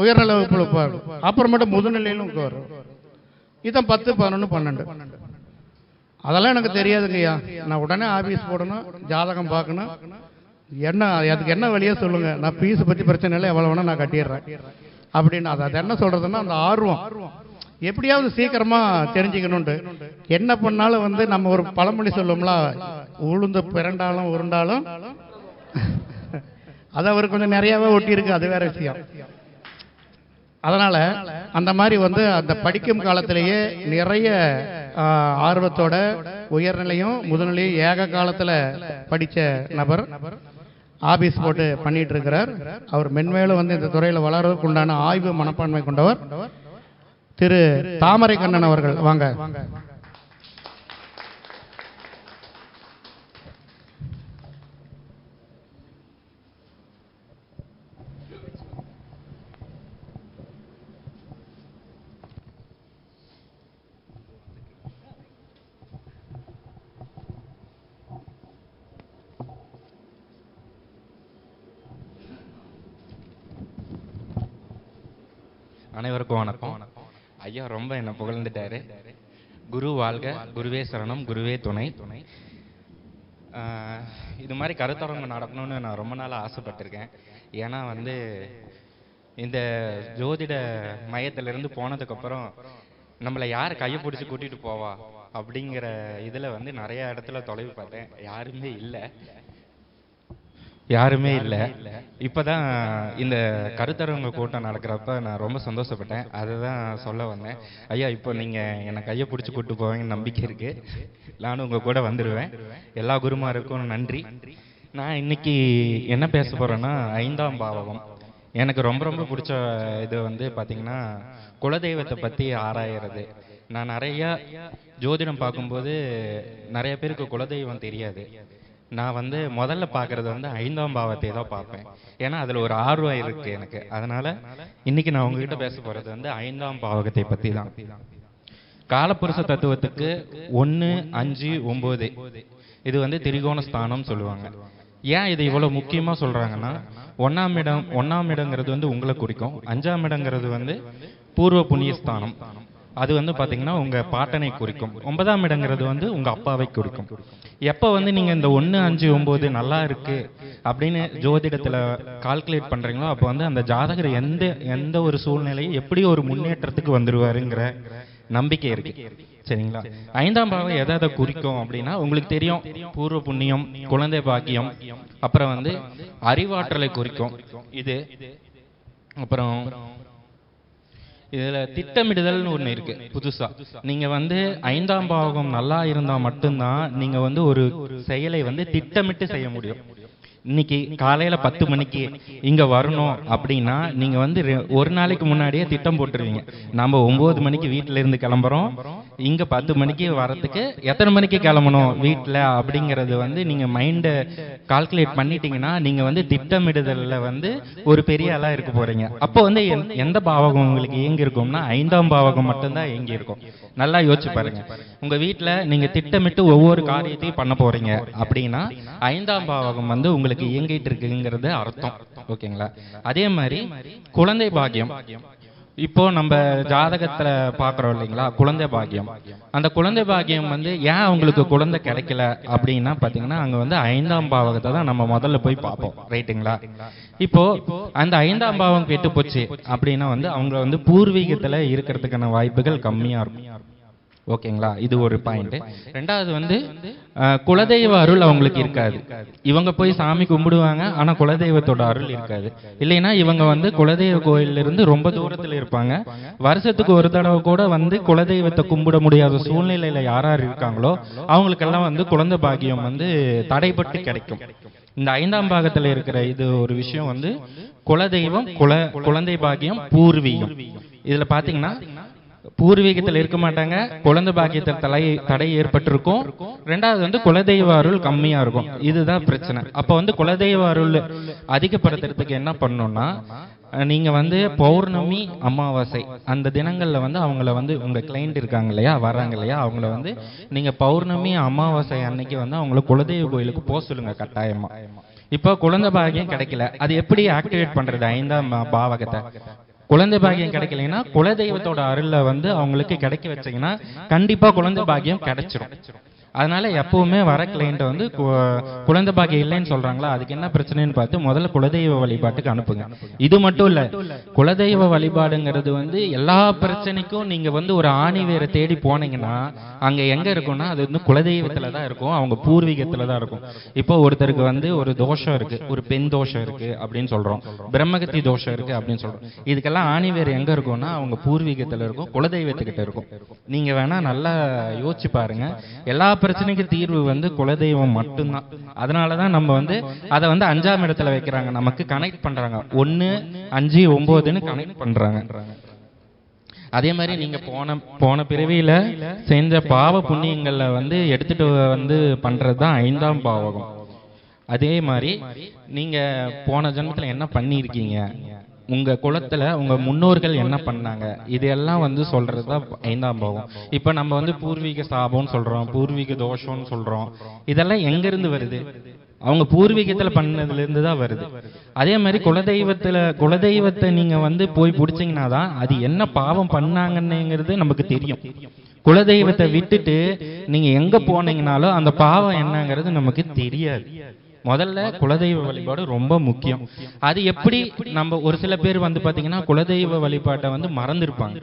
உயர்நிலை வகுப்பில் வைப்பார் அப்புறமேட்டு முதுநிலையிலும் வரும் இதான் பத்து பதினொன்று பன்னெண்டு. அதெல்லாம் எனக்கு தெரியாதுங்கய்யா நான் உடனே ஆஃபீஸ் போடணும் ஜாதகம் பார்க்கணும். என்ன அதுக்கு என்ன வழியே சொல்லுங்க. நான் ஃபீஸ் பற்றி பிரச்சனை இல்லை எவ்வளோ வேணால் நான் கட்டிடுறேன். அப்படின்னு அது அது என்ன சொல்கிறதுன்னா அந்த ஆர்வம். எப்படியாவது சீக்கிரமாக தெரிஞ்சுக்கணுண்டு என்ன பண்ணாலும் வந்து நம்ம ஒரு பழமொழி சொல்லுவோம்ல உளுந்து பிறண்டாலும் உருண்டாலும். அது அவர் கொஞ்சம் நிறையாவே ஒட்டியிருக்கு அது வேற விஷயம். அதனால் அந்த மாதிரி வந்து அந்த படிக்கும் காலத்திலேயே நிறைய ஆர்வத்தோட உயர்நிலையும் முதுநிலையும் ஏக காலத்தில் படித்த நபர் ஆபீஸ் போட்டு பண்ணிட்டு இருக்கிறார் அவர் மென்மேலும் வந்து இந்த துறையில் வளர்வதற்கு உண்டான ஆய்வு மனப்பான்மை கொண்டவர். திரு தாமரை கண்ணன் அவர்கள் வாங்க. அனைவருக்கும் வணக்கம். ஐயா ரொம்ப என்ன புகழ்ந்துட்டாரு. குரு வாழ்க குருவே சரணம் குருவே துணை. துணை இது மாதிரி கருத்தரங்கு நடக்கணும்னு நான் ரொம்ப நாள் ஆசைப்பட்டிருக்கேன். ஏன்னா வந்து இந்த ஜோதிட மையத்திலிருந்து போனதுக்கப்புறம் நம்மளை யார் கையை பிடிச்சி கூட்டிட்டு போவா அப்படிங்கிற இதில் வந்து நிறைய இடத்துல தொலைவு பார்த்தேன். யாருமே இல்லை. யாருமே இல்லை. இப்பதான் இந்த கருத்தரங்க கூட்டம் நடக்கிறப்ப நான் ரொம்ப சந்தோஷப்பட்டேன். அதுதான் சொல்ல வந்தேன். ஐயா இப்போ நீங்க என்னை கையை பிடிச்சி கூட்டு போவீங்கன்னு நம்பிக்கை இருக்கு. நானும் உங்க கூட வந்துடுவேன் எல்லா குருமாருக்கும் நன்றி. நான் இன்னைக்கு என்ன பேச போறேன்னா ஐந்தாம் பாவகம். எனக்கு ரொம்ப ரொம்ப பிடிச்ச இது வந்து பாத்தீங்கன்னா குலதெய்வத்தை பத்தி ஆராயறது. நான் நிறைய ஜோதிடம் பார்க்கும்போது நிறைய பேருக்கு குலதெய்வம் தெரியாது. நான் வந்து முதல்ல பார்க்கறது வந்து ஐந்தாம் பாவத்தை தான் பார்ப்பேன். ஏன்னா அதில் ஒரு ஆர்வம் இருக்கு எனக்கு. அதனால இன்னைக்கு நான் உங்ககிட்ட பேச போறது வந்து ஐந்தாம் பாவகத்தை பத்தி தான். காலப்புருஷ தத்துவத்துக்கு ஒன்று அஞ்சு ஒம்பது. இது வந்து திரிகோண ஸ்தானம் சொல்லுவாங்க. ஏன் இது இவ்வளோ முக்கியமாக சொல்கிறாங்கன்னா ஒன்றாம் இடம் ஒன்றாம் இடங்கிறது வந்து உங்களை குறிக்கும். அஞ்சாம் இடங்கிறது வந்து பூர்வ புண்ணிய ஸ்தானம். அது வந்து பார்த்தீங்கன்னா உங்க பாட்டனை குறிக்கும். ஒன்பதாம் இடங்கிறது வந்து உங்க அப்பாவை குறிக்கும். எப்ப வந்து நீங்க இந்த ஒன்னு அஞ்சு ஒன்பது நல்லா இருக்கு அப்படின்னு ஜோதிடத்துல கால்குலேட் பண்றீங்களோ அப்போ வந்து அந்த ஜாதகர் எந்த எந்த ஒரு சூழ்நிலையும் எப்படி ஒரு முன்னேற்றத்துக்கு வந்துருவாருங்கிற நம்பிக்கை இருக்கு. சரிங்களா? ஐந்தாம் பாவம் எதை எதை குறிக்கும் அப்படின்னா உங்களுக்கு தெரியும் பூர்வ புண்ணியம் குழந்தை பாக்கியம் அப்புறம் வந்து அறிவாற்றலை குறிக்கும். இது அப்புறம் இதுல திட்டமிடுதல்னு ஒண்ணு இருக்கு புதுசா. நீங்க வந்து ஐந்தாம் பாவகம் நல்லா இருந்தா மட்டும்தான் நீங்க வந்து ஒரு செயலை வந்து திட்டமிட்டு செய்ய முடியும். இன்னைக்கு காலையில பத்து மணிக்கு இங்க வரணும் அப்படின்னா நீங்க வந்து ஒரு நாளைக்கு முன்னாடியே திட்டம் போட்டுருவீங்க. நம்ம ஒன்பது மணிக்கு வீட்டுல இருந்து கிளம்புறோம். இங்க பத்து மணிக்கு வரதுக்கு எத்தனை மணிக்கு கிளம்பணும் வீட்டுல அப்படிங்கறது வந்து நீங்க மைண்ட கால்குலேட் பண்ணிட்டீங்கன்னா நீங்க வந்து திட்டமிடுதல்ல வந்து ஒரு பெரிய ஆளா இருக்க போறீங்க. அப்போ வந்து எந்த- எந்த பாவகம் உங்களுக்கு இயங்கி இருக்கும்னா ஐந்தாம் பாவகம் மட்டும்தான் இயங்கி இருக்கும் நல்லா யோசிச்சு பாருங்க. உங்க வீட்டுல நீங்க திட்டமிட்டு ஒவ்வொரு காரியத்தையும் பண்ண போறீங்க அப்படின்னா ஐந்தாம் பாவகம் வந்து உங்களுக்கு இயங்கிட்டு இருக்குங்கிறது அர்த்தம். ஓகேங்களா? அதே மாதிரி குழந்தை பாக்கியம். இப்போ நம்ம ஜாதகத்துல பாக்குறோம் இல்லைங்களா? குழந்தை பாக்கியம். அந்த குழந்தை பாக்கியம் வந்து ஏன் அவங்களுக்கு குழந்தை கிடைக்கல அப்படின்னா பாத்தீங்கன்னா அங்க வந்து ஐந்தாம் பாவகத்தை தான் நம்ம முதல்ல போய் பார்ப்போம். ரைட்டுங்களா இப்போ அந்த ஐந்தாம் பாவம் கெட்டு போச்சு அப்படின்னா வந்து அவங்க வந்து பூர்வீகத்துல இருக்கிறதுக்கான வாய்ப்புகள் கம்மியா இருக்கும். ஓகேங்களா? இது ஒரு பாயிண்ட் ரெண்டாவது வந்து குலதெய்வ அருள் அவங்களுக்கு இருக்காது. இவங்க போய் சாமி கும்பிடுவாங்க ஆனா குலதெய்வத்தோட அருள் இருக்காது. இல்லைன்னா இவங்க வந்து குலதெய்வ கோயில்ல இருந்து ரொம்ப தூரத்துல இருப்பாங்க. வருஷத்துக்கு ஒரு தடவை கூட வந்து குலதெய்வத்தை கும்பிட முடியாத சூழ்நிலையில யார் யார் இருக்காங்களோ அவங்களுக்கெல்லாம் வந்து குழந்தை பாக்கியம் வந்து தடைப்பட்டு கிடைக்கும். இந்த ஐந்தாம் பாகத்துல இருக்கிற இது ஒரு விஷயம் வந்து குலதெய்வம் குல குழந்தை பாக்கியம் பூர்வீகம். இதுல பாத்தீங்கன்னா பூர்வீகத்தில் இருக்க மாட்டாங்க. குழந்தை பாக்கியத்தில் தலை தடை ஏற்பட்டிருக்கும். ரெண்டாவது வந்து குலதெய்வ அருள் கம்மியா இருக்கும். இதுதான் பிரச்சனை. அப்ப வந்து குலதெய்வ அருள் அதிகப்படுத்துறதுக்கு என்ன பண்ணணும்னா நீங்க வந்து பௌர்ணமி அமாவாசை அந்த தினங்கள்ல வந்து அவங்கள வந்து உங்க கிளைண்ட் இருக்காங்க இல்லையா வர்றாங்க இல்லையா அவங்கள வந்து நீங்க பௌர்ணமி அமாவாசை அன்னைக்கு வந்து அவங்கள குலதெய்வ கோயிலுக்கு போக சொல்லுங்க கட்டாயமா. இப்போ குழந்தை பாக்கியம் கிடைக்கல. அது எப்படி ஆக்டிவேட் பண்றது? ஐந்தாம் பாவகத்தை. குழந்தை பாக்கியம் கிடைக்கலைன்னா குலதெய்வத்தோட அருளை வந்து அவங்களுக்கு கிடைக்க வச்சீங்கன்னா கண்டிப்பா குழந்தை பாக்கியம் கிடைச்சிடும் அதனால எப்பவுமே வர கிளைண்ட் வந்து கு- குழந்தை பாக்கியம் இல்லைன்னு சொல்றாங்களா? அதுக்கு என்ன பிரச்சனைன்னு பார்த்து முதல்ல குலதெய்வ வழிபாட்டுக்கு அனுப்புங்க. இது மட்டும் இல்ல குலதெய்வ வழிபாடுங்கிறது வந்து எல்லா பிரச்சனைக்கும் நீங்க வந்து ஒரு ஆணி வேரை தேடி போனீங்கன்னா அங்க எங்க இருக்கும்னா அது வந்து குலதெய்வத்துல தான் இருக்கும் அவங்க பூர்வீகத்துல தான் இருக்கும். இப்போ ஒருத்தருக்கு வந்து ஒரு தோஷம் இருக்கு ஒரு பெண் தோஷம் இருக்கு அப்படின்னு சொல்றோம். பிரம்மகத்தி தோஷம் இருக்கு அப்படின்னு சொல்றோம். இதுக்கெல்லாம் ஆணி வேர் எங்க இருக்கும்னா அவங்க பூர்வீகத்துல இருக்கும் குலதெய்வத்துக்கிட்ட இருக்கும். நீங்க வேணா நல்லா யோசிச்சு பாருங்க. எல்லா பிரச்சனைக்கு தீர்வு வந்து குலதெய்வம் மட்டும்தான். அதனாலதான் நம்ம வந்து அதை வந்து அஞ்சாம் இடத்துல வைக்கிறாங்க. நமக்கு கனெக்ட் பண்றாங்க. ஒன்னு அஞ்சு ஒன்பதுன்னு கனெக்ட் பண்றாங்க. அதே மாதிரி நீங்க போன போன பிறவியில செஞ்ச பாவ புண்ணியங்கள்ல வந்து எடுத்துட்டு வந்து பண்றது தான் ஐந்தாம் பாவகம். அதே மாதிரி நீங்க போன ஜென்மத்துல என்ன பண்ணியிருக்கீங்க? உங்க குலத்துல உங்க முன்னோர்கள் என்ன பண்ணாங்க? இதெல்லாம் வந்து சொல்கிறது தான் ஐந்தாம் பாவம். இப்ப நம்ம வந்து பூர்வீக சாபம்னு சொல்றோம் பூர்வீக தோஷம்னு சொல்றோம். இதெல்லாம் எங்க இருந்து வருது? அவங்க பூர்வீகத்துல பண்ணதுலேருந்து தான் வருது. அதே மாதிரி குலதெய்வத்துல குலதெய்வத்தை நீங்க வந்து போய் பிடிச்சிங்கன்னா தான் அது என்ன பாவம் பண்ணாங்கன்னுங்கிறது நமக்கு தெரியும். குலதெய்வத்தை விட்டுட்டு நீங்க எங்க போனீங்கனாலும் அந்த பாவம் என்னங்கிறது நமக்கு தெரியாது. முதல்ல குலதெய்வ வழிபாடு ரொம்ப முக்கியம். அது எப்படி நம்ம ஒரு சில பேர் வந்து பாத்தீங்கன்னா குலதெய்வ வழிபாட்டை வந்து மறந்துருப்பாங்க.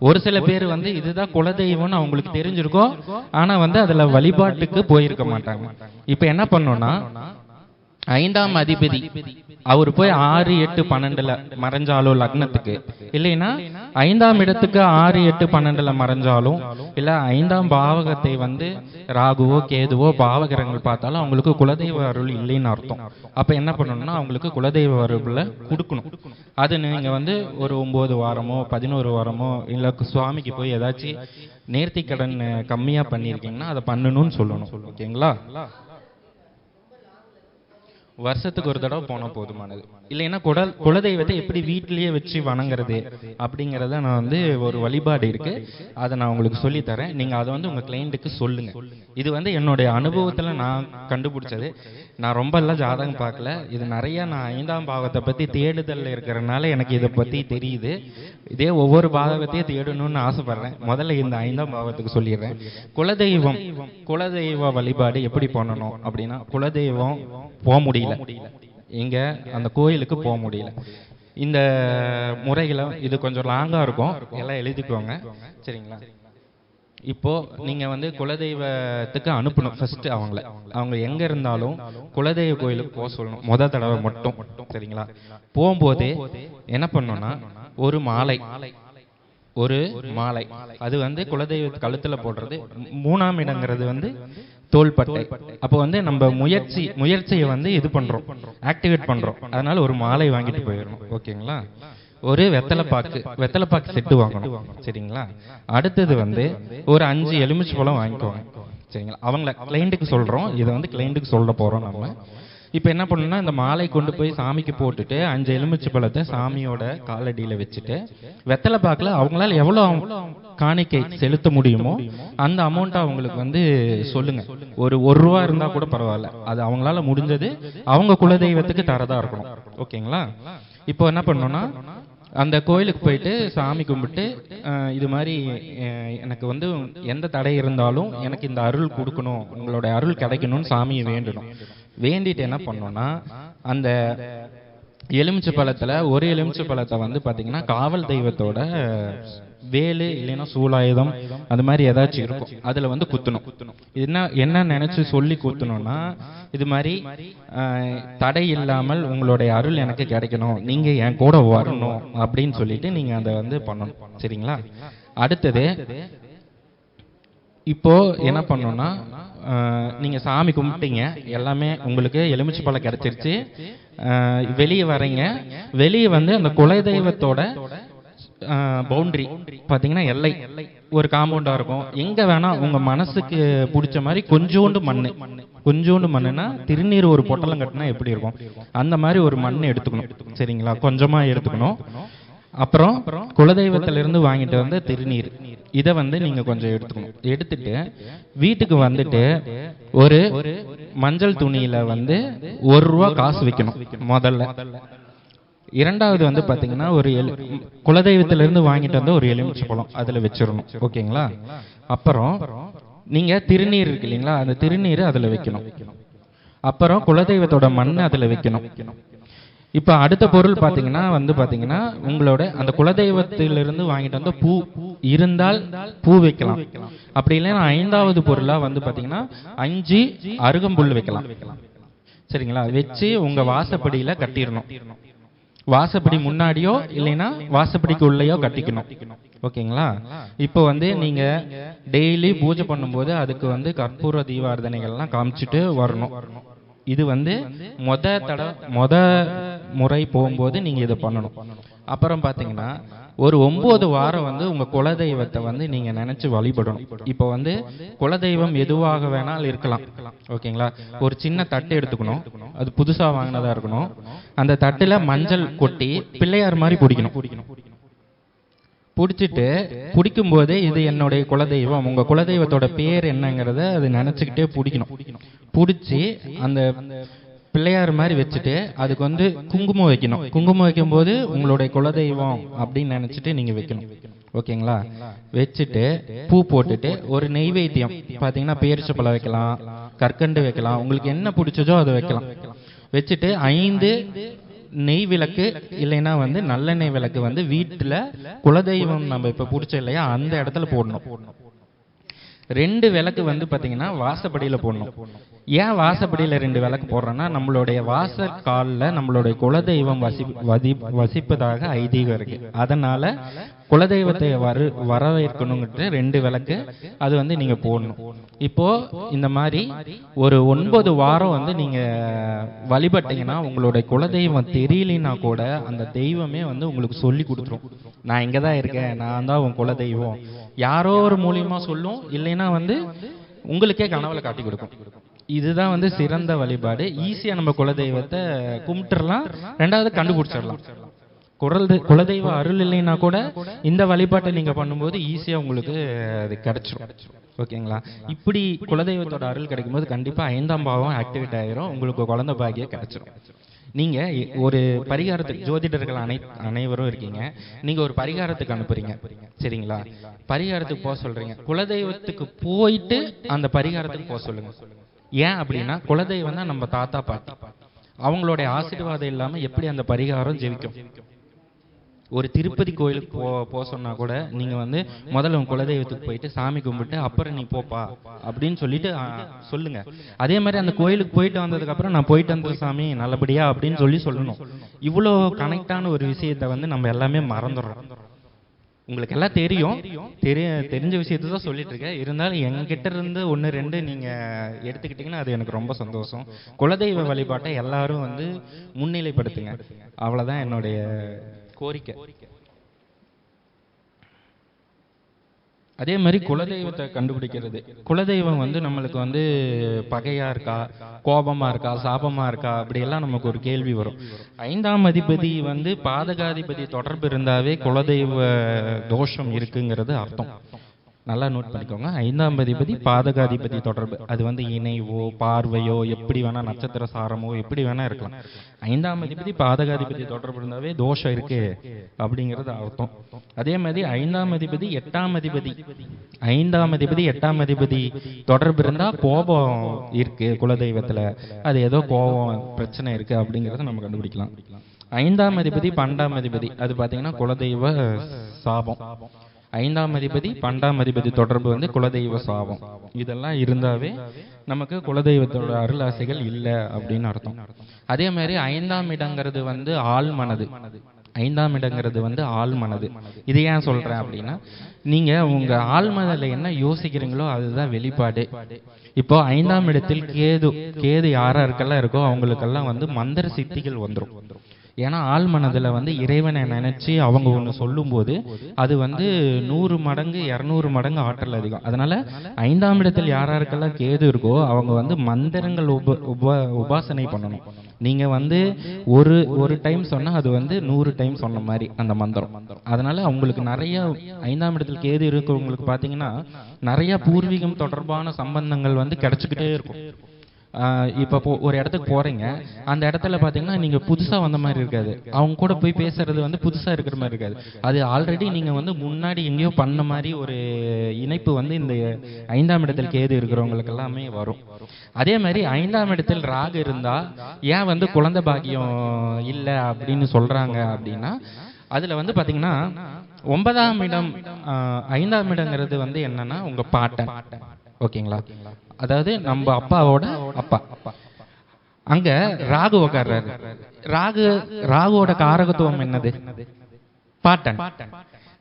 ஒரு சில பேர் வந்து இதுதான் குலதெய்வம்னு அவங்களுக்கு தெரிஞ்சிருக்கும் ஆனா வந்து அதுல வழிபாட்டுக்கு போயிருக்க மாட்டாங்க. இப்ப என்ன பண்ணோம்னா ஐந்தாம் அதிபதி. அவர் போய் ஆறு எட்டு பன்னெண்டுல மறைஞ்சாலும் லக்னத்துக்கு. இல்லைன்னா ஐந்தாம் இடத்துக்கு ஆறு எட்டு பன்னெண்டுல மறைஞ்சாலும் இல்ல ஐந்தாம் பாவகத்தை வந்து ராகுவோ கேதுவோ பாவகிரகங்கள் பார்த்தாலும் அவங்களுக்கு குலதெய்வ அருள் இல்லைன்னு அர்த்தம். அப்ப என்ன பண்ணணும்னா அவங்களுக்கு குலதெய்வ அருள்ல கொடுக்கணும். அது நீங்க வந்து ஒரு ஒன்பது வாரமோ பதினோரு வாரமோ இல்ல சுவாமிக்கு போய் ஏதாச்சும் நேர்த்தி கடன் கம்மியா பண்ணியிருக்கீங்கன்னா அதை பண்ணணும்னு சொல்லணும். ஓகேங்களா? வருஷத்துக்கு ஒரு தடவை போனா போதுமானது. இல்லைன்னா குடல் குலதெய்வத்தை எப்படி வீட்டிலேயே வச்சு வணங்குறது அப்படிங்கறத நான் வந்து ஒரு வழிபாடு இருக்கு. அதை நான் உங்களுக்கு சொல்லி தரேன். நீங்க அதை வந்து உங்க கிளைண்ட்டுக்கு சொல்லுங்க. இது வந்து என்னுடைய அனுபவத்துல நான் கண்டுபிடிச்சது. நான் ரொம்ப எல்லாம் ஜாதகம் பார்க்கல. இது நிறைய நான் ஐந்தாம் பாவத்தை பத்தி தேடுதலில் இருக்கிறனால எனக்கு இதை பத்தி தெரியுது. இதே ஒவ்வொரு பாவத்தையும் தேடணும்னு ஆசைப்படுறேன். முதல்ல இந்த ஐந்தாம் பாவத்துக்கு சொல்லிடுறேன். குலதெய்வம் குலதெய்வ வழிபாடு எப்படி பண்ணணும் அப்படின்னா குலதெய்வம் போக முடியல. இங்க அந்த கோயிலுக்கு போக முடியல. இந்த முறைகளை இது கொஞ்சம் லாங்கா இருக்கும். எல்லாம் எழுதிக்கோங்க. சரிங்களா? இப்போ நீங்க வந்து குலதெய்வத்துக்கு அனுப்பணும் ஃபர்ஸ்ட் அவங்கள. அவங்க எங்க இருந்தாலும் குலதெய்வ கோயிலுக்கு போக சொல்லணும். முத தடவை மட்டும். சரிங்களா? போகும்போதே என்ன பண்ணணும்னா ஒரு மாலை. ஒரு மாலை. அது வந்து குலதெய்வ கழுத்துல போடுறது. மூணாம் இடங்கிறது வந்து தோள்பட்டை. அப்போ வந்து நம்ம முயற்சி முயற்சியை வந்து இது பண்றோம். ஆக்டிவேட் பண்றோம். அதனால ஒரு மாலை வாங்கிட்டு போயிடணும். ஓகேங்களா? ஒரு வெத்தலைப்பாக்கு வெத்தலைப்பாக்கு செட்டு வாங்கணும். சரிங்களா? அடுத்தது வந்து ஒரு அஞ்சு எலுமிச்சை பழம் வாங்கிக்கோங்க. சரிங்களா? அவங்கள கிளைண்ட்டுக்கு சொல்கிறோம் இதை வந்து கிளைண்ட்டுக்கு சொல்ல போகிறோம் நம்ம. இப்போ என்ன பண்ணணும்னா இந்த மாலை கொண்டு போய் சாமிக்கு போட்டுட்டு அஞ்சு எலுமிச்சை பழத்தை சாமியோட காலடியில் வச்சுட்டு வெத்தலை பாக்குல அவங்களால எவ்வளோ காணிக்கை செலுத்த முடியுமோ அந்த அமௌண்ட்டை அவங்களுக்கு வந்து சொல்லுங்க. ஒரு ஒரு ரூபா இருந்தால் கூட பரவாயில்ல. அது அவங்களால முடிஞ்சது. அவங்க குலதெய்வத்துக்கு தரதா இருக்கணும். ஓகேங்களா? இப்போ என்ன பண்ணோம்னா அந்த கோயிலுக்கு போயிட்டு சாமி கும்பிட்டு இது மாதிரி எனக்கு வந்து எந்த தடை இருந்தாலும் எனக்கு இந்த அருள் கொடுக்கணும் உங்களோட அருள் கிடைக்கணும்னு சாமியை வேண்டணும். வேண்டிட்டு என்ன பண்ணோம்னா அந்த எலுமிச்சை பழத்துல ஒரு எலுமிச்சை பழத்தை வந்து பாத்தீங்கன்னா காவல் தெய்வத்தோட வேலு இல்லைன்னா சூலாயுதம் அது மாதிரி ஏதாச்சும் இருக்கும். அதுல வந்து குத்தணும். என்ன என்ன நினைச்சு சொல்லி குத்தணும்னா இது மாதிரி தடை இல்லாமல் உங்களுடைய அருள் எனக்கு கிடைக்கணும். நீங்க என் கூட வரணும் அப்படின்னு சொல்லிட்டு நீங்க அதை வந்து பண்ணணும். சரிங்களா? அடுத்தது இப்போ என்ன பண்ணோம்னா நீங்க சாமி கும்பிட்டீங்க. எல்லாமே உங்களுக்கு எலுமிச்சை பழம் கிடைச்சிருச்சு. வெளியே வரீங்க. வெளியே வந்து அந்த குலதெய்வத்தோட பவுண்ட்ரி பாத்தீங்கன்னா எல்லை. ஒரு காம்பவுண்டா இருக்கும். எங்க வேணால் உங்க மனசுக்கு பிடிச்ச மாதிரி கொஞ்சோண்டு மண்ணு. கொஞ்சோண்டு மண்ணுனா திருநீர் ஒரு பொட்டலம் கட்டினா எப்படி இருக்கும்? அந்த மாதிரி ஒரு மண் எடுத்துக்கணும். சரிங்களா? கொஞ்சமா எடுத்துக்கணும். அப்புறம் குலதெய்வத்துல இருந்து வாங்கிட்டு வந்த திருநீர். இதை வந்து நீங்க கொஞ்சம் எடுத்துக்கணும். எடுத்துட்டு வீட்டுக்கு வந்துட்டு ஒரு மஞ்சள் துணியில வந்து ஒரு ரூபா காசு வைக்கணும். முதல்ல. இரண்டாவது வந்து பாத்தீங்கன்னா ஒரு எலு குலதெய்வத்திலிருந்து வாங்கிட்டு வந்த ஒரு எலுமிச்சை பழம். அதுல வச்சிடணும். ஓகேங்களா? அப்புறம் நீங்க திருநீர் இருக்கு இல்லைங்களா? அந்த திருநீர் அதுல வைக்கணும். அப்புறம் குலதெய்வத்தோட மண் அதுல வைக்கணும். இப்ப அடுத்த பொருள் பாத்தீங்கன்னா வந்து பாத்தீங்கன்னா உங்களோட அந்த குலதெய்வத்திலிருந்து வாங்கிட்டு வந்த பூ. இருந்தால் பூ வைக்கலாம். அப்படி இல்லைன்னா ஐந்தாவது பொருளா வந்து பாத்தீங்கன்னா அஞ்சு அருகம்புல் வைக்கலாம். சரிங்களா? வச்சு உங்க வாசப்படியில கட்டிடணும். வாசப்படி முன்னாடியோ இல்லைன்னா வாசப்படிக்கு உள்ளேயோ கட்டிக்கணும். ஓகேங்களா? இப்போ வந்து நீங்க டெய்லி பூஜை பண்ணும்போது அதுக்கு வந்து கற்பூர தீபாரதனைகள்லாம் காமிச்சிட்டு வரணும். இது வந்து மொத தட மொத முறை போகும்போது நீங்க இதை பண்ணணும். அப்புறம் பாத்தீங்கன்னா ஒரு ஒன்பது வாரம் வந்து உங்க குலதெய்வத்தை வந்து நீங்க நினைச்சு வழிபடணும். இப்போ வந்து குலதெய்வம் எதுவாக வேணாலும் இருக்கலாம். ஓகேங்களா? ஒரு சின்ன தட்டு எடுத்துக்கணும். அது புதுசா வாங்கினதா இருக்கணும். அந்த தட்டுல மஞ்சள் கொட்டி பிள்ளையார் மாதிரி பிடிக்கணும். பிடிச்சிட்டு பிடிக்கும் போதே இது என்னுடைய குலதெய்வம். உங்க குலதெய்வத்தோட பேர் என்னங்கிறத அது நினைச்சுக்கிட்டே பிடிக்கணும். பிடிச்சி அந்த பிள்ளையார் மாதிரி வச்சுட்டு அதுக்கு வந்து குங்குமம் வைக்கணும். குங்குமம் வைக்கும்போது உங்களுடைய குலதெய்வம் அப்படின்னு நினைச்சிட்டு நீங்க வைக்கணும். ஓகேங்களா? வச்சுட்டு பூ போட்டுட்டு ஒரு நெய்வேத்தியம். பாத்தீங்கன்னா பேரிச்சப்பழம் வைக்கலாம் கற்கண்டு வைக்கலாம். உங்களுக்கு என்ன பிடிச்சதோ அதை வைக்கலாம். வச்சுட்டு ஐந்து நெய் விளக்கு இல்லைன்னா வந்து நல்லெண்ணெய் விளக்கு வந்து வீட்டுல குலதெய்வம் நம்ம இப்ப பிடிச்ச இல்லையா? அந்த இடத்துல போடணும். ரெண்டு விளக்கு வந்து பாத்தீங்கன்னா வாசப்படியில போடணும். ஏன் வாசப்படியில ரெண்டு விளக்கு போடுறோன்னா நம்மளுடைய வாச காலில் நம்மளுடைய குலதெய்வம் வசி வதி வசிப்பதாக ஐதீகம் இருக்கு. அதனால குலதெய்வத்தை வரு வரவேற்கணுங்கிறது ரெண்டு விளக்கு அது வந்து நீங்கள் போடணும். இப்போ இந்த மாதிரி ஒரு ஒன்பது வாரம் வந்து நீங்கள் வழிபட்டீங்கன்னா உங்களுடைய குலதெய்வம் தெரியலனா கூட அந்த தெய்வமே வந்து உங்களுக்கு சொல்லி கொடுத்துரும். நான் இங்கே தான் இருக்கேன் நான் தான் உன் குலதெய்வம். யாரோ ஒரு மூலியமா சொல்லும் இல்லைன்னா வந்து உங்களுக்கே கனவுல காட்டி கொடுக்கும். இதுதான் வந்து சிறந்த வழிபாடு. ஈஸியாக நம்ம குலதெய்வத்தை கும்பிட்டுறலாம் ரெண்டாவது கண்டுபிடிச்சிடலாம். குரல் குலதெய்வ அருள் இல்லைன்னா கூட இந்த வழிபாட்டை நீங்க பண்ணும்போது ஈஸியா உங்களுக்கு அது கிடைச்சிரும். ஓகேங்களா? இப்படி குலதெய்வத்தோட அருள் கிடைக்கும்போது கண்டிப்பா ஐந்தாம் பாவம் ஆக்டிவேட் ஆயிரும். உங்களுக்கு குழந்தை பாக்கியம் கிடைச்சிரும். நீங்க ஒரு பரிகாரத்துக்கு ஜோதிடர்கள் அனை அனைவரும் இருக்கீங்க. நீங்க ஒரு பரிகாரத்துக்கு அனுப்புறீங்க. சரிங்களா? பரிகாரத்துக்கு போக சொல்றீங்க. குலதெய்வத்துக்கு போயிட்டு அந்த பரிகாரத்துக்கு போக சொல்லுங்க. ஏன் அப்படின்னா குலதெய்வம் தான் நம்ம தாத்தா பாட்டி. அவங்களுடைய ஆசீர்வாதம் இல்லாம எப்படி அந்த பரிகாரம் ஜெயிக்கும் ஒரு திருப்பதி கோயிலுக்கு போ போக சொன்னா கூட நீங்க வந்து முதல்ல உங்கள் குலதெய்வத்துக்கு போயிட்டு சாமி கும்பிட்டு அப்புறம் நீ போப்பா அப்படின்னு சொல்லிட்டு சொல்லுங்க. அதே மாதிரி அந்த கோயிலுக்கு போயிட்டு வந்ததுக்கு அப்புறம் நான் போயிட்டு வந்த சாமி நல்லபடியா அப்படின்னு சொல்லி சொல்லணும். இவ்வளோ கனெக்டான ஒரு விஷயத்தை வந்து நம்ம எல்லாமே மறந்துடுறோம். உங்களுக்கு எல்லாம் தெரியும். தெரிய தெரிஞ்ச விஷயத்தை தான் சொல்லிட்டு இருக்கேன். இருந்தாலும் எங்ககிட்ட இருந்து ஒன்று ரெண்டு நீங்க எடுத்துக்கிட்டீங்கன்னா அது எனக்கு ரொம்ப சந்தோஷம். குலதெய்வ வழிபாட்டை எல்லாரும் வந்து முன்னிலைப்படுத்துங்க. அவ்வளோதான் என்னுடைய கோரிக்கை. அதே மாதிரி குலதெய்வத்தை கண்டுபிடிக்கிறது. குலதெய்வம் வந்து நம்மளுக்கு வந்து பகையா இருக்கா? கோபமா இருக்கா? சாபமா இருக்கா? அப்படியெல்லாம் நமக்கு ஒரு கேள்வி வரும். ஐந்தாம் அதிபதி வந்து பாதகாதிபதி தொடர்பு இருந்தாவே குலதெய்வ தோஷம் இருக்குங்கிறது அர்த்தம். நல்லா நோட் பண்ணிக்கோங்க. ஐந்தாம் அதிபதி பாதகாதிபதி தொடர்பு. அது வந்து இணைவோ பார்வையோ எப்படி வேணா நட்சத்திர சாரமோ எப்படி வேணா இருக்கலாம். ஐந்தாம் அதிபதி பாதகாதிபதி தொடர்பு இருந்தாவே தோஷம் இருக்கு அப்படிங்கிறது அர்த்தம். அதே மாதிரி ஐந்தாம் அதிபதி எட்டாம் அதிபதி. ஐந்தாம் அதிபதி எட்டாம் அதிபதி தொடர்பு இருந்தா கோபம் இருக்கு குலதெய்வத்துல. அது ஏதோ கோபம் பிரச்சனை இருக்கு அப்படிங்கறத நம்ம கண்டுபிடிக்கலாம். ஐந்தாம் அதிபதி பன்னெண்டாம் அதிபதி. அது பாத்தீங்கன்னா குலதெய்வ சாபம். ஐந்தாம் அதிபதி பன்னெண்டாம் அதிபதி தொடர்பு வந்து குலதெய்வ சாபம். இதெல்லாம் இருந்தாவே நமக்கு குலதெய்வத்தோட அருளாசைகள் இல்லை அப்படின்னு அர்த்தம். அதே மாதிரி ஐந்தாம் இடங்கிறது வந்து ஆள் மனது. ஐந்தாம் இடங்கிறது வந்து ஆள் மனது. இது ஏன் சொல்றேன் அப்படின்னா நீங்க உங்க ஆள் மனதில் என்ன யோசிக்கிறீங்களோ அதுதான் வெளிப்பாடு. இப்போ ஐந்தாம் இடத்தில் கேது கேது யாராருக்கெல்லாம் இருக்கோ அவங்களுக்கெல்லாம் வந்து மந்திர சித்திகள் வந்துரும். ஏன்னா ஆள் மனதில் வந்து இறைவனை நினைச்சு அவங்க ஒண்ணு சொல்லும்போது அது வந்து நூறு மடங்கு இருநூறு மடங்கு ஆற்றல் அதிகம். அதனால ஐந்தாம் இடத்தில் யாராருக்கெல்லாம் கேது இருக்கோ அவங்க வந்து மந்திரங்கள் உப உப உபாசனை பண்ணணும். நீங்க வந்து ஒரு ஒரு டைம் சொன்னா அது வந்து நூறு டைம் சொன்ன மாதிரி அந்த மந்திரம். அதனால அவங்களுக்கு நிறைய ஐந்தாம் இடத்தில் கேது இருக்கவங்களுக்கு பார்த்தீங்கன்னா நிறைய பூர்வீகம் தொடர்பான சம்பந்தங்கள் வந்து கிடைச்சிக்கிட்டே இருக்கும். இப்போ ஒரு இடத்துக்கு போகிறீங்க அந்த இடத்துல பார்த்தீங்கன்னா நீங்கள் புதுசாக வந்த மாதிரி இருக்காது. அவங்க கூட போய் பேசுறது வந்து புதுசாக இருக்கிற மாதிரி இருக்காது. அது ஆல்ரெடி நீங்கள் வந்து முன்னாடி எங்கேயோ பண்ண மாதிரி ஒரு இணைப்பு வந்து இந்த ஐந்தாம் இடத்தில் கேது இருக்கிறவங்களுக்கு எல்லாமே வரும். அதே மாதிரி ஐந்தாம் இடத்தில் ராகு இருந்தால் ஏன் வந்து குழந்தை பாக்கியம் இல்லை அப்படின்னு சொல்கிறாங்க அப்படின்னா அதில் வந்து பார்த்தீங்கன்னா ஒன்பதாம் இடம் ஐந்தாம் இடங்கிறது வந்து என்னன்னா உங்கள் பாட்டன் ஓகேங்களா? அதாவது நம்ம அப்பாவோட அப்பா. அங்க ராகு உக்காடுறாரு ராகு ராகுவோட காரகத்துவம் என்னது? பாட்டன்.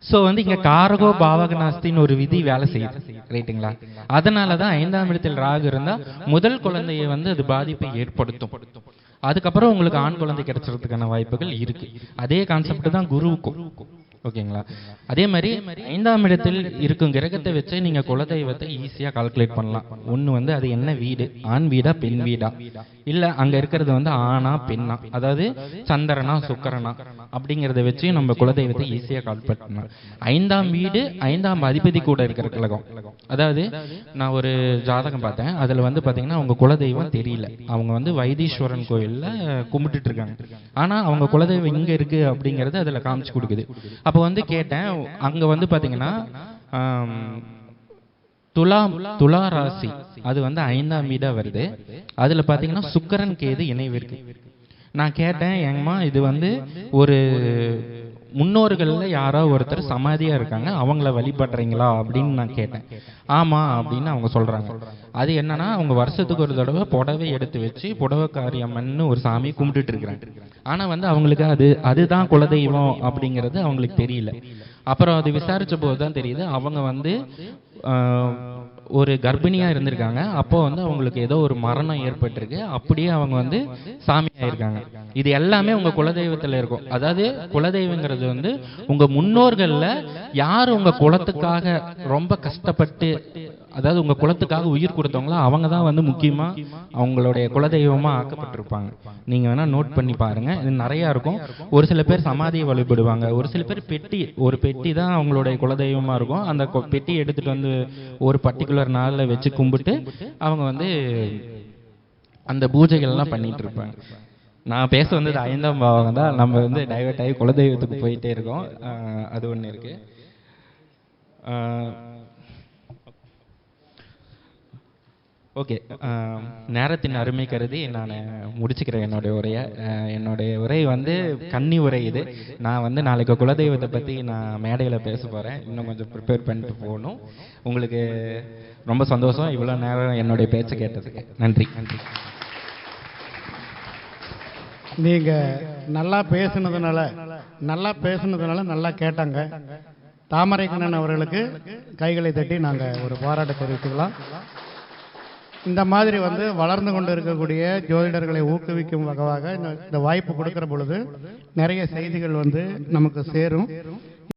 சோ வந்து இங்க காரகோ பாவகநாஸ்தின்னு ஒரு விதி வேலை செய்யுது. ரைட்டுங்களா அதனாலதான் ஐந்தாம் இடத்தில் ராகு இருந்தா முதல் குழந்தையை வந்து அது பாதிப்பை ஏற்படுத்தும். அதுக்கப்புறம் உங்களுக்கு ஆண் குழந்தை கிடைச்சதுக்கான வாய்ப்புகள் இருக்கு. அதே கான்செப்ட் தான் குருவுக்கும். ஓகேங்களா? அதே மாதிரி ஐந்தாம் இடத்தில் இருக்கும் கிரகத்தை வச்சு நீங்க குலதெய்வத்தை ஈஸியா கால்குலேட் பண்ணலாம். ஒண்ணு வந்து அது என்ன வீடு? ஆண் வீடா பெண் வீடா? இல்ல அங்க இருக்கிறது வந்து ஆணா பெண்ணா? அதாவது சந்திரனா சுக்கரனா? அப்படிங்கறத வச்சு நம்ம குலதெய்வத்தை ஈஸியா கால்குலேட் பண்ணலாம். ஐந்தாம் வீடு ஐந்தாம் அதிபதி கூட இருக்கிற கிரகம். அதாவது நான் ஒரு ஜாதகம் பார்த்தேன். அதுல வந்து பாத்தீங்கன்னா அவங்க குலதெய்வம் தெரியல. அவங்க வந்து வைத்தீஸ்வரன் கோயில்ல கும்பிட்டுட்டு இருக்காங்க. ஆனா அவங்க குலதெய்வம் இங்க இருக்கு அப்படிங்கறது அதுல காமிச்சு கொடுக்குது. அப்ப வந்து கேட்டேன் அங்க வந்து பாத்தீங்கன்னா ஆம், துலா துலா ராசி. அது வந்து ஐந்தாம் வீடா வருது. அதுல பாத்தீங்கன்னா சுக்கிரன் கேது இணைவு இருக்கு நான் கேட்டேன் ஏங்கம்மா இது வந்து ஒரு முன்னோர்கள்ல யாரோ ஒருத்தர் சமாதியா இருக்காங்க அவங்கள வழிபடுறீங்களா அப்படின்னு நான் கேட்டேன். ஆமா அப்படின்னு அவங்க சொல்றாங்க. அது என்னன்னா அவங்க வருஷத்துக்கு ஒரு தடவை புடவை எடுத்து வச்சு புடவைக்காரியம்மன்னு ஒரு சாமி கும்பிட்டுட்டு இருக்கிறாங்க. ஆனா வந்து அவங்களுக்கு அது அதுதான் குலதெய்வம் அப்படிங்கிறது அவங்களுக்கு தெரியல. அப்புறம் அது விசாரிச்ச போது தான் தெரியுது. அவங்க வந்து ஆஹ், ஒரு கர்ப்பிணியா இருந்திருக்காங்க. அப்போ வந்து அவங்களுக்கு ஏதோ ஒரு மரணம் ஏற்பட்டிருக்கு. அப்படியே அவங்க வந்து சாமி ஆயிருக்காங்க. இது எல்லாமே உங்க குலதெய்வத்துல இருக்கும். அதாவது குலதெய்வங்கிறது வந்து உங்க முன்னோர்கள்ல யார் உங்க குலத்துக்காக ரொம்ப கஷ்டப்பட்டு அதாவது உங்க குலத்துக்காக உயிர் கொடுத்தவங்களா அவங்க தான் வந்து முக்கியமா அவங்களுடைய குலதெய்வமா ஆக்கப்பட்டிருப்பாங்க. நீங்க வேணா நோட் பண்ணி பாருங்க. இது நிறைய இருக்கும். ஒரு சில பேர் சமாதியை வழிபடுவாங்க. ஒரு சில பேர் பெட்டி ஒரு பெட்டி தான் அவங்களுடைய குலதெய்வமா இருக்கும். அந்த பெட்டி எடுத்துட்டு வந்து ஒரு பர்டிகுலர் நாளில் வச்சு கும்பிட்டு அவங்க வந்து அந்த பூஜைகள் எல்லாம் பண்ணிட்டு இருப்பாங்க நான் பேச வந்தது ஐந்தாம் பாவம் தான். நம்ம வந்து டைவர்ட் ஆகி குலதெய்வத்துக்கு போயிட்டே இருக்கோம். அது ஒண்ணு இருக்கு. ஓகே. நேரத்தின் அருமை கருதி நான் முடிச்சுக்கிறேன் என்னுடைய உரையை. என்னுடைய உரை வந்து கன்னி உரை இது. நான் வந்து நாளைக்கு குலதெய்வத்தை பற்றி நான் மேடையில் பேச போகிறேன் இன்னும் கொஞ்சம் ப்ரிப்பேர் பண்ணிட்டு போகணும். உங்களுக்கு ரொம்ப சந்தோஷம் இவ்வளோ நேரம் என்னுடைய பேச்சை கேட்டதுக்கு. நன்றி. நன்றி. நீங்க நல்லா பேசுனதுனால நல்லா பேசுனதுனால நல்லா கேட்டாங்க. தாமரை கண்ணன் அவர்களுக்கு கைகளை தட்டி நாங்க ஒரு பாராட்டு தெரிவித்துக்கலாம். இந்த மாதிரி வந்து வளர்ந்து கொண்டு இருக்கக்கூடிய ஜோதிடர்களை ஊக்குவிக்கும் வகையாக இந்த- இந்த வாய்ப்பு கொடுக்கிற பொழுது நிறைய செய்திகள் வந்து நமக்கு சேரும்.